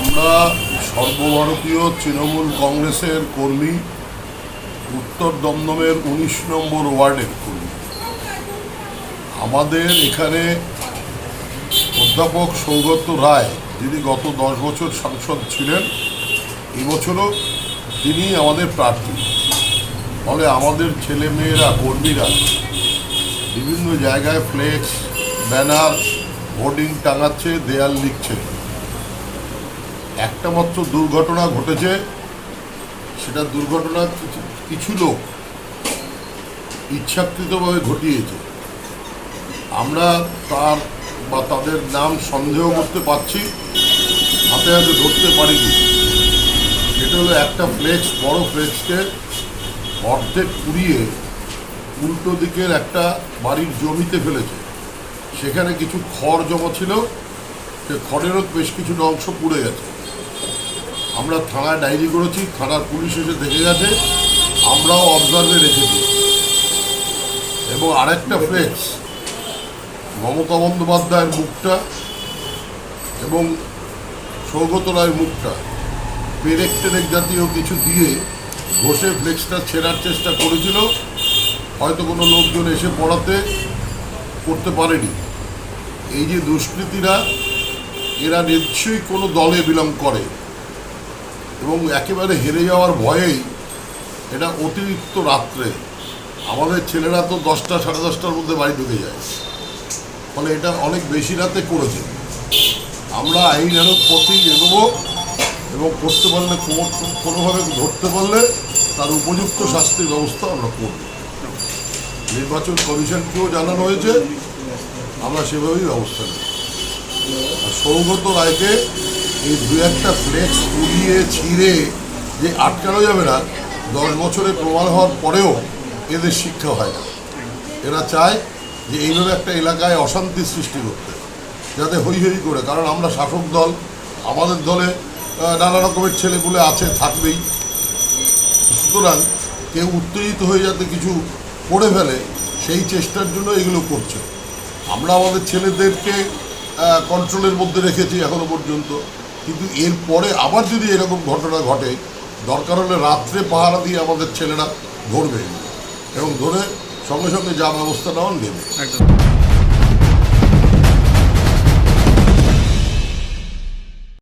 আমরা সর্বভারতীয় তৃণমূল কংগ্রেসের কর্মী, উত্তর দমদমের উনিশ নম্বর ওয়ার্ডের কর্মী। আমাদের এখানে অধ্যাপক সৌগত রায়, যিনি গত দশ বছর সাংসদ ছিলেন, এবছরও তিনি আমাদের প্রার্থী। ফলে আমাদের ছেলে মেয়েরা কর্মীরা বিভিন্ন জায়গায় ফ্লেক্স, ব্যানার, হোর্ডিং টাঙাচ্ছে, দেয়াল লিখছে। একটা মাত্র দুর্ঘটনা ঘটেছে, সেটা দুর্ঘটনা কিছু- লোক ইচ্ছাকৃতভাবে ঘটিয়েছে। আমরা তার বা তাদের নাম সন্দেহ করতে পারছি, হাতে হাতে ধরতে পারিনি। সেটা হলো একটা ফ্লেক্স, বড় ফ্লেক্সকে অর্ধেক পুড়িয়ে উল্টো দিকের একটা বাড়ির জমিতে ফেলেছে। সেখানে কিছু খড় জমা ছিল, সে খড়েরও বেশ কিছুটা অংশ পুড়ে গেছে। আমরা থানায় ডায়েরি করেছি, থানার পুলিশ এসে দেখে গেছে, আমরাও অবজার্ভে রেখেছি। এবং আরেকটা ফ্লেক্স মমতা বন্দ্যোপাধ্যায়ের মুখটা এবং সৌগত রায়ের মুখটা, পেরেক টেরেক জাতীয় কিছু দিয়ে ঘষে ফ্লেক্সটা ছেঁড়ার চেষ্টা করেছিল, হয়তো কোনো লোকজন এসে পড়াতে করতে পারেনি। এই যে দুষ্কৃতীরা, এরা নিশ্চয়ই কোনো দলে বিলং করে। এবং একেবারে হেরে যাওয়ার ভয়েই এটা অতিরিক্ত রাত্রে আমাদের ছেলেরা তো দশটা, সাড়ে দশটার মধ্যে বাড়ি ঢুকে যায়। ফলে এটা অনেক বেশি রাতে করেছে। আমরা আইন আরও পথেই এগোবো এবং করতে পারলে কোনো- কোনোভাবে ধরতে পারলে তার উপযুক্ত শাস্তির ব্যবস্থা আমরা করব। নির্বাচন কমিশনকেও জানানো হয়েছে, আমরা সেভাবেই ব্যবস্থা নেব। সৌগত রায়কে এই দু একটা ফ্লেক্স পুড়িয়ে ছিঁড়ে যে আটকানো যাবে না, দশ বছরে প্রমাণ হওয়ার পরেও এদের শিক্ষা হয় না। এরা চায় যে এইভাবে একটা এলাকায় অশান্তি সৃষ্টি করতে, যাতে হই হই করে। কারণ আমরা শাসক দল, আমাদের দলে নানা রকমের ছেলেগুলো আছে, থাকবেই। সুতরাং কেউ উত্তেজিত হয়ে যাতে কিছু করে ফেলে, সেই চেষ্টার জন্য এগুলো করছে। আমরা আমাদের ছেলেদেরকে কন্ট্রোলের মধ্যে রেখেছি এখনও পর্যন্ত। কিন্তু এরপরে আবার যদি এরকম ঘটনা ঘটে, দরকার হলে রাত্রে পাহারা দিয়ে আমাদের ছেলেরা ধরবে এবং ধরে সঙ্গে সঙ্গে যা ব্যবস্থা নেওয়ার নেবে। একদম।